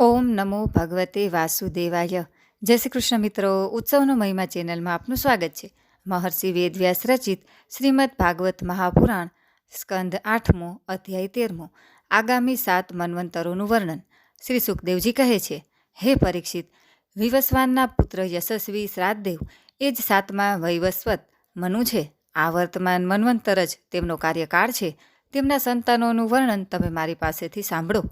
ઓમ નમો ભગવતે વાસુદેવાય. જય શ્રી કૃષ્ણ મિત્રો, ઉત્સવનો મહિમા ચેનલમાં આપનું સ્વાગત છે. મહર્ષિ વેદવ્યાસ રચિત શ્રીમદ ભાગવત મહાપુરાણ, સ્કંદ આઠમો, અધ્યાય તેરમો. આગામી સાત મન્વંતરોનું વર્ણન. શ્રી સુખદેવજી કહે છે, હે પરીક્ષિત, વિવસ્વાનના પુત્ર યશસ્વી શ્રાદ્ધદેવ, એ જ સાતમા વૈવસ્વત, મનુ છે. આ વર્તમાન મન્વંતર જ તેમનો કાર્યકાળ છે. તેમના સંતાનોનું વર્ણન તમે મારી પાસેથી સાંભળો.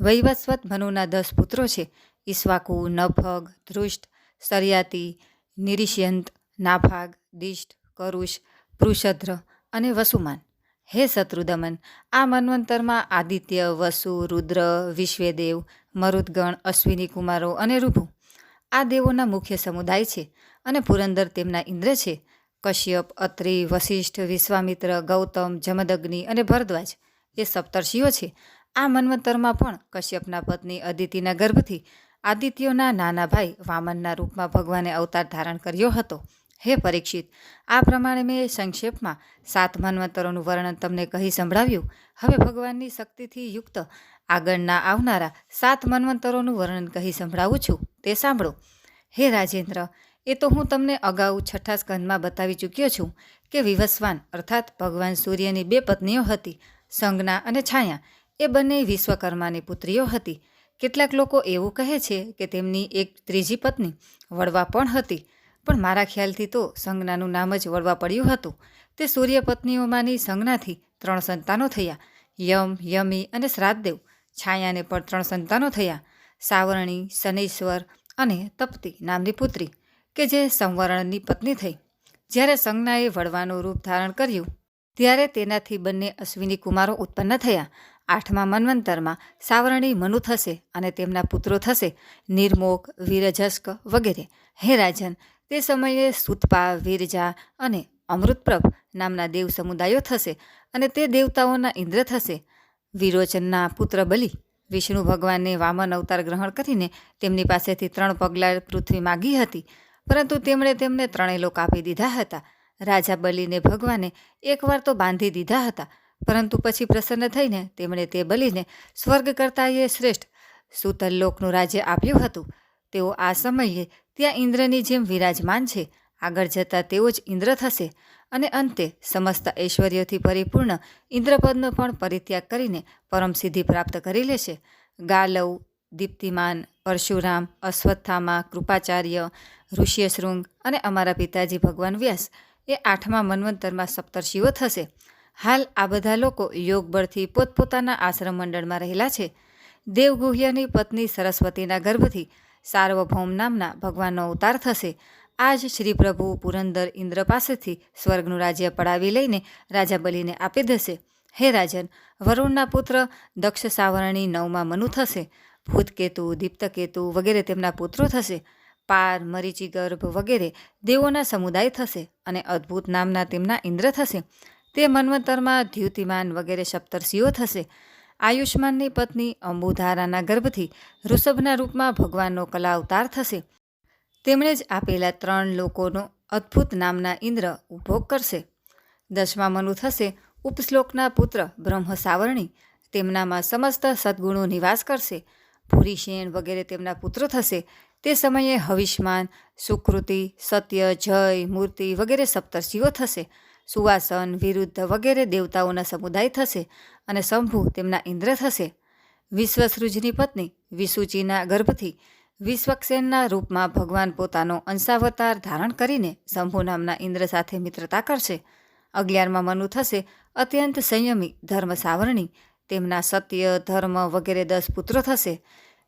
વૈવસ્વત મનુના દસ પુત્રો છે. ઈશ્વાકુ નભગ, ધૃષ્ટ, સરિયાતી નિરિષ્યંત નાભાગ, દિષ્ટ, કરુષ પૃષદ્ર અને વસુમાન. હે શત્રુદમન, આ મન્વંતરમાં આદિત્ય, વસુ, રુદ્ર, વિશ્વેદેવ, મરુદગણ, અશ્વિની કુમારો અને રૂભુ. આ દેવોના મુખ્ય સમુદાય છે અને પુરંદર તેમના ઇન્દ્ર છે. કશ્યપ, અત્રિ વશિષ્ઠ વિશ્વામિત્ર, ગૌતમ, જમદગ્નિ અને ભરદ્વાજ. એ સપ્તર્ષિઓ છે આ મન્વંતરમાં પણ કશ્યપના પત્ની અદિતિના ગર્ભથી આદિત્યોના નાના ભાઈ વામનના રૂપમાં ભગવાને અવતાર ધારણ કર્યો હતો. હે પરીક્ષિત, આ પ્રમાણે મેં સંક્ષેપમાં સાત મન્વંતરોનું વર્ણન તમને કહી સંભળાવ્યું. હવે ભગવાનની શક્તિથી યુક્ત આગળના આવનારા સાત મન્વંતરોનું વર્ણન કહી સંભળાવું છું. તે સાંભળો. હે રાજેન્દ્ર, એ તો હું તમને અગાઉ છઠ્ઠા સ્કંદમાં બતાવી ચૂક્યો છું કે વિવસ્વાન, અર્થાત ભગવાન સૂર્યની બે પત્નીઓ હતી, સંજ્ઞા અને છાયા. એ બંને વિશ્વકર્માની પુત્રીઓ હતી. કેટલાક લોકો એવું કહે છે કે તેમની એક ત્રીજી પત્ની વડવા પણ હતી. પણ મારા ખ્યાલથી તો સંજ્ઞાનું નામ જ વડવા પડ્યું હતું. તે સૂર્યપત્નીઓમાંની સંજ્ઞાથી ત્રણ સંતાનો થયા. યમ, યમી અને શ્રાદ્ધદેવ છાયાને પણ ત્રણ સંતાનો થયા. સાવરણી, શનૈશ્વર અને તપ્તી નામની પુત્રી, કે જે સંવરણની પત્ની થઈ. જ્યારે સંજ્ઞાએ વડવાનું રૂપ ધારણ કર્યું, ત્યારે તેનાથી બંને અશ્વિની કુમારો ઉત્પન્ન થયા. આઠમા મન્વંતરમાં સાવરણી મનુ થશે અને તેમના પુત્રો થશે નિર્મોક, વીરજસ્ક વગેરે. હે રાજન, તે સમયે સુતપા, વીરજા અને અમૃતપ્રભ નામના દેવ સમુદાયો થશે અને તે દેવતાઓના ઇન્દ્ર થશે. વિરોચનના પુત્ર બલિ વિષ્ણુ ભગવાનને વામન અવતાર ગ્રહણ કરીને તેમની પાસેથી ત્રણ પગલાં પૃથ્વી માગી હતી, પરંતુ તેમણે તેમને ત્રણેય લોક આપી દીધા હતા. રાજા બલિને ભગવાને એકવાર તો બાંધી દીધા હતા પરંતુ પછી પ્રસન્ન થઈને તેમણે તે બલિને સ્વર્ગ કરતાં એ શ્રેષ્ઠ સુતલ લોકનું રાજ્ય આપ્યું હતું. તેઓ આ સમયે ત્યાં ઇન્દ્રની જેમ વિરાજમાન છે. આગળ જતાં તેઓ જ ઇન્દ્ર થશે અને અંતે સમસ્ત ઐશ્વર્યથી પરિપૂર્ણ ઇન્દ્રપદનો પણ પરિત્યાગ કરીને પરમ સિદ્ધિ પ્રાપ્ત કરી લેશે. ગાલવ, દીપ્તિમાન, પરશુરામ, અશ્વત્થામા, કૃપાચાર્ય, ઋષ્યશૃંગ અને અમારા પિતાજી ભગવાન વ્યાસ એ આઠમા મન્વંતરમાં સપ્તર્ષિઓ થશે. હાલ આ બધા લોકો યોગ બળથી પોતપોતાના આશ્રમ મંડળમાં રહેલા છે. દેવગુહ્યની પત્ની સરસ્વતીના ગર્ભથી સાર્વભૌમ નામના ભગવાનનો અવતાર થશે. આ જ શ્રી પ્રભુ પુરંદર ઇન્દ્ર પાસેથી સ્વર્ગનું રાજ્ય પડાવી લઈને રાજા બલિને આપી દેશે. હે રાજન, વરુણના પુત્ર દક્ષ સાવરણી નવમાં મનુ થશે. ભૂતકેતુ, દીપ્તકેતુ વગેરે તેમના પુત્રો થશે. પાર, મરીચી ગર્ભ વગેરે દેવોના સમુદાય થશે અને અદ્ભુત નામના તેમના ઇન્દ્ર થશે. તે મન્વંતરમાં ધ્યુતિમાન વગેરે સપ્તર્ષિઓ થશે. આયુષ્માનની પત્ની અંબુધારાના ગર્ભથી ઋષભના રૂપમાં ભગવાનનો કલા અવતાર થશે. તેમણે જ આપેલા ત્રણ લોકોનો અદ્ભુત નામના ઇન્દ્ર ઉપભોગ કરશે. દસમા મનુ થશે ઉપશ્લોકના પુત્ર બ્રહ્મ સાવરણી તેમનામાં સમસ્ત સદ્ગુણો નિવાસ કરશે. ભૂરીશેણ વગેરે તેમના પુત્રો થશે. તે સમયે હવિષ્માન, સુકૃતિ, સત્ય, જય, મૂર્તિ વગેરે સપ્તર્ષિઓ થશે. સુવાસન, વિરુદ્ધ વગેરે દેવતાઓના સમુદાય થશે અને શંભુ તેમના ઇન્દ્ર થશે. વિશ્વસૃજની પત્ની, વિસુચીના ગર્ભથી, વિશ્વક્સેનના રૂપમાં ભગવાન પોતાનો અંશાવતાર ધારણ કરીને શંભુ નામના ઇન્દ્ર સાથે મિત્રતા કરશે. અગિયારમાં મનુ થશે અત્યંત સંયમી ધર્મ સાવરણી તેમના સત્ય, ધર્મ વગેરે દસ પુત્રો થશે.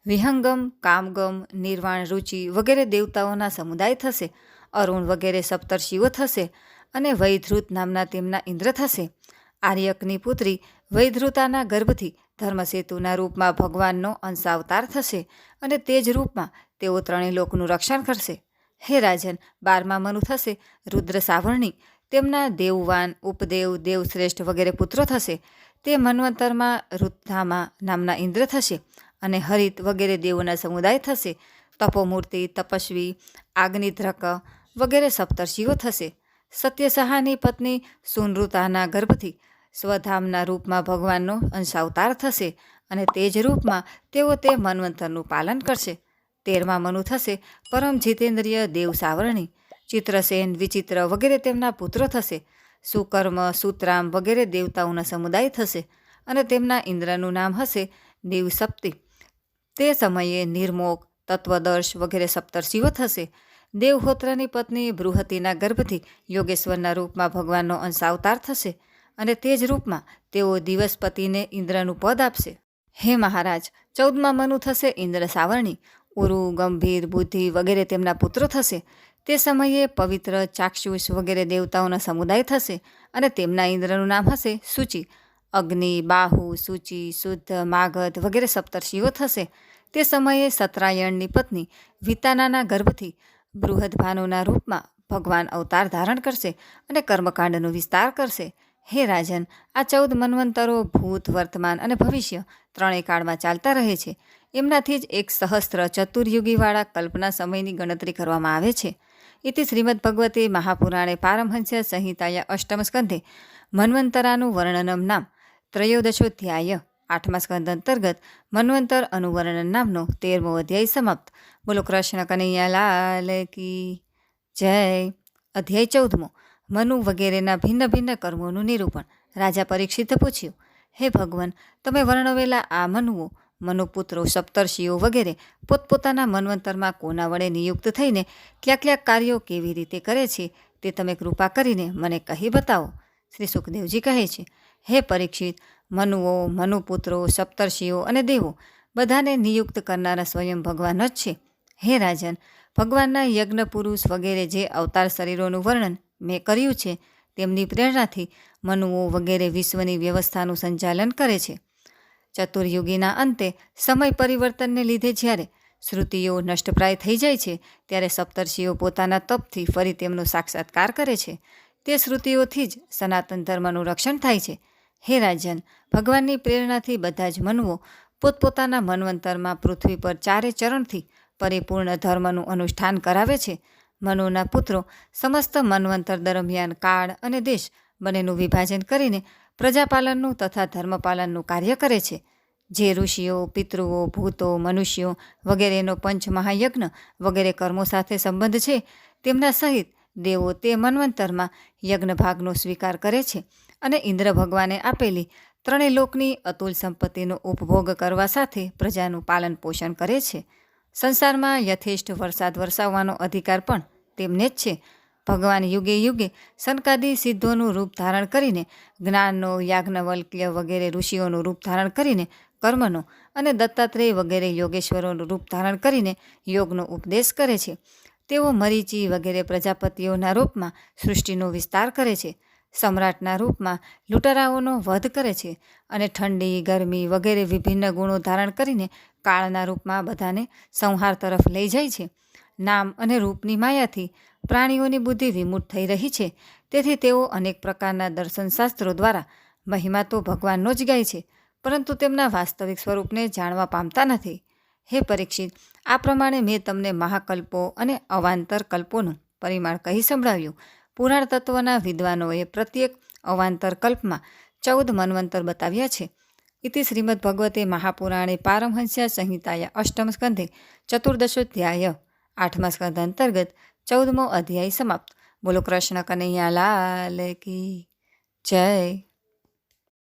વિહંગમ, કામગમ, નિર્વાણ રુચિ વગેરે દેવતાઓના સમુદાય થશે, અરુણ વગેરે સપ્તર્ષિઓ થશે અને વૈધૃત નામના તેમના ઇન્દ્ર થશે. આર્યકની પુત્રી વૈધૃતાના ગર્ભથી ધર્મસેતુના રૂપમાં ભગવાનનો અંશાવતાર થશે અને તે જ રૂપમાં તેઓ ત્રણેય લોકનું રક્ષણ કરશે. હે રાજન, બારમા મનુ થશે, રુદ્ર સાવરણી, તેમના દેવવાન, ઉપદેવ, દેવશ્રેષ્ઠ વગેરે પુત્રો થશે. તે મન્વંતરમાં રુદ્ધામા નામના ઇન્દ્ર થશે. અને હરિત વગેરે દેવોના સમુદાય થશે. તપોમૂર્તિ, તપસ્વી, આગ્નિધ્રક વગેરે સપ્તર્ષિઓ થશે. સત્યસહાની પત્ની સુનૃતાના ગર્ભથી સ્વધામના રૂપમાં ભગવાનનો અંશાવતાર થશે અને તે જ રૂપમાં તેઓ તે મનવંતરનું પાલન કરશે. તેરમા મનુ થશે પરમ જીતેન્દ્રિય દેવ સાવરણી. ચિત્રસેન, વિચિત્ર વગેરે તેમના પુત્રો થશે. સુકર્મ, સુતરામ વગેરે દેવતાઓના સમુદાય થશે અને તેમના ઇન્દ્રનું નામ હશે દેવસપ્તિ. તે સમયે નિર્મોક તત્વદર્શ વગેરે સપ્તર્ષિઓ થશે. દેવહોત્રની પત્ની બૃહતીના ગર્ભથી યોગેશ્વરના રૂપમાં ભગવાનનો અંશ અવતાર થશે અને તે જ રૂપમાં તેઓ દિવસપતિને ઇન્દ્રનું પદ આપશે. હે મહારાજ, ચૌદમાં મનુ થશે ઇન્દ્ર સાવરણી. ઉરુ, ગંભીર, બુદ્ધિ વગેરે તેમના પુત્રો થશે. તે સમયે પવિત્ર, ચાક્ષુષ વગેરે દેવતાઓનો સમુદાય થશે અને તેમના ઇન્દ્રનું નામ હશે સૂચિ. અગ્નિ, બાહુ, સૂચિ, શુદ્ધ, માગધ વગેરે સપ્તર્ષિઓ થશે. તે સમયે સત્રાયણની પત્ની વિતાનાના ગર્ભથી બૃહદભાનુના રૂપમાં ભગવાન અવતાર ધારણ કરશે અને કર્મકાંડનો વિસ્તાર કરશે. હે રાજન, આ ચૌદ મન્વંતરો ભૂત, વર્તમાન અને ભવિષ્ય ત્રણેય કાળમાં ચાલતા રહે છે. એમનાથી જ એક સહસ્ત્ર ચતુર્યુગીવાળા કલ્પના સમયની ગણતરી કરવામાં આવે છે. ઇતિ શ્રીમદ ભગવતે મહાપુરાણે પારમહંસ્ય સંહિતાયા અષ્ટમ સ્કંધે મન્વંતરાનું વર્ણનમ નામ ત્રયોદશોધ્યાય આઠમા સ્કંદ અંતર્ગત મન્વંતર અનુવર્ણન નામનો તેરમો અધ્યાય સમાપ્ત બોલો કૃષ્ણ કનૈયા લાલ કી જય અધ્યાય ચૌદમો મનુ વગેરેના ભિન્ન ભિન્ન કર્મોનું નિરૂપણ રાજા પરીક્ષિત પૂછ્યું હે ભગવાન, તમે વર્ણવેલા આ મનુઓ, મનુપુત્રો, સપ્તર્ષિઓ વગેરે પોતપોતાના મન્વંતરમાં કોના વડે નિયુક્ત થઈને કયા ક્યાં કાર્યો કેવી રીતે કરે છે તે તમે કૃપા કરીને મને કહી બતાવો. શ્રી સુખદેવજી કહે છે હે પરીક્ષિત, મનુઓ, મનુપુત્રો, સપ્તર્ષિઓ અને દેવો, બધાને નિયુક્ત કરનારા સ્વયં ભગવાન જ છે. હે રાજન, ભગવાનના યજ્ઞ પુરુષ વગેરે જે અવતાર શરીરોનું વર્ણન મેં કર્યું છે, તેમની પ્રેરણાથી મનુઓ વગેરે વિશ્વની વ્યવસ્થાનું સંચાલન કરે છે. ચતુર્યુગીના અંતે સમય પરિવર્તનને લીધે જ્યારે શ્રુતિઓ નષ્ટપ્રાય થઈ જાય છે, ત્યારે સપ્તર્ષિઓ પોતાના તપથી ફરી તેમનો સાક્ષાત્કાર કરે છે. તે શ્રુતિઓથી જ સનાતન ધર્મનું રક્ષણ થાય છે. હે રાજન, ભગવાનની પ્રેરણાથી બધા જ મનવો પોતપોતાના મનવંતરમાં પૃથ્વી પર ચારે ચરણથી પરિપૂર્ણ ધર્મનું અનુષ્ઠાન કરાવે છે. મનુના પુત્રો સમસ્ત મનવંતર દરમિયાન કાળ અને દેશ બંનેનું વિભાજન કરીને પ્રજાપાલનનું તથા ધર્મપાલનનું કાર્ય કરે છે. જે ઋષિઓ, પિતૃઓ, ભૂતો, મનુષ્યો વગેરેનો પંચ મહાયજ્ઞ વગેરે કર્મો સાથે સંબંધ છે, તેમના સહિત દેવો તે મનવંતરમાં યજ્ઞ ભાગનો સ્વીકાર કરે છે. અને ઇન્દ્ર ભગવાને આપેલી ત્રણેય લોકની અતુલ સંપત્તિનો ઉપભોગ કરવા સાથે પ્રજાનું પાલન પોષણ કરે છે. સંસારમાં યથેષ્ટ વરસાદ વરસાવવાનો અધિકાર પણ તેમને જ છે. ભગવાન યુગે યુગે સનકાદી સિદ્ધોનું રૂપ ધારણ કરીને, જ્ઞાનનો, યાજ્ઞવલ્ક્ય વગેરે ઋષિઓનું રૂપ ધારણ કરીને, કર્મનો અને દત્તાત્રેય વગેરે યોગેશ્વરોનું રૂપ ધારણ કરીને યોગનો ઉપદેશ કરે છે. તેઓ મરીચી વગેરે પ્રજાપતિઓના રૂપમાં સૃષ્ટિનો વિસ્તાર કરે છે. સમ્રાટના રૂપમાં લૂંટરાઓનો વધ કરે છે અને ઠંડી, ગરમી વગેરે વિભિન્ન ગુણો ધારણ કરીને કાળના રૂપમાં બધાને સંહાર તરફ લઈ જાય છે. નામ અને રૂપની માયાથી પ્રાણીઓની બુદ્ધિ વિમૂટ થઈ રહી છે. તેથી તેઓ અનેક પ્રકારના દર્શનશાસ્ત્રો દ્વારા મહિમા તો ભગવાનનો જ ગાય છે, પરંતુ તેમના વાસ્તવિક સ્વરૂપને જાણવા પામતા નથી. હે પરીક્ષિત, આ પ્રમાણે મેં તમને મહાકલ્પો અને અવાંતર કલ્પોનું પરિમાણ કહી સંભળાવ્યું. પુરાણ તત્વના વિદ્વાનોએ પ્રત્યેક અવાંતર કલ્પમાં ચૌદ મન્વંતર બતાવ્યા છે. ઇતિ શ્રીમદ ભગવતે મહાપુરાણે પારમહંસ્યા સંહિતાયા અષ્ટમ સ્કંધે ચતુર્દશોધ્યાય આઠમા સ્કંધ અંતર્ગત ચૌદમો અધ્યાય સમાપ્ત. બોલો કૃષ્ણ કનૈયા લાલ કી જય.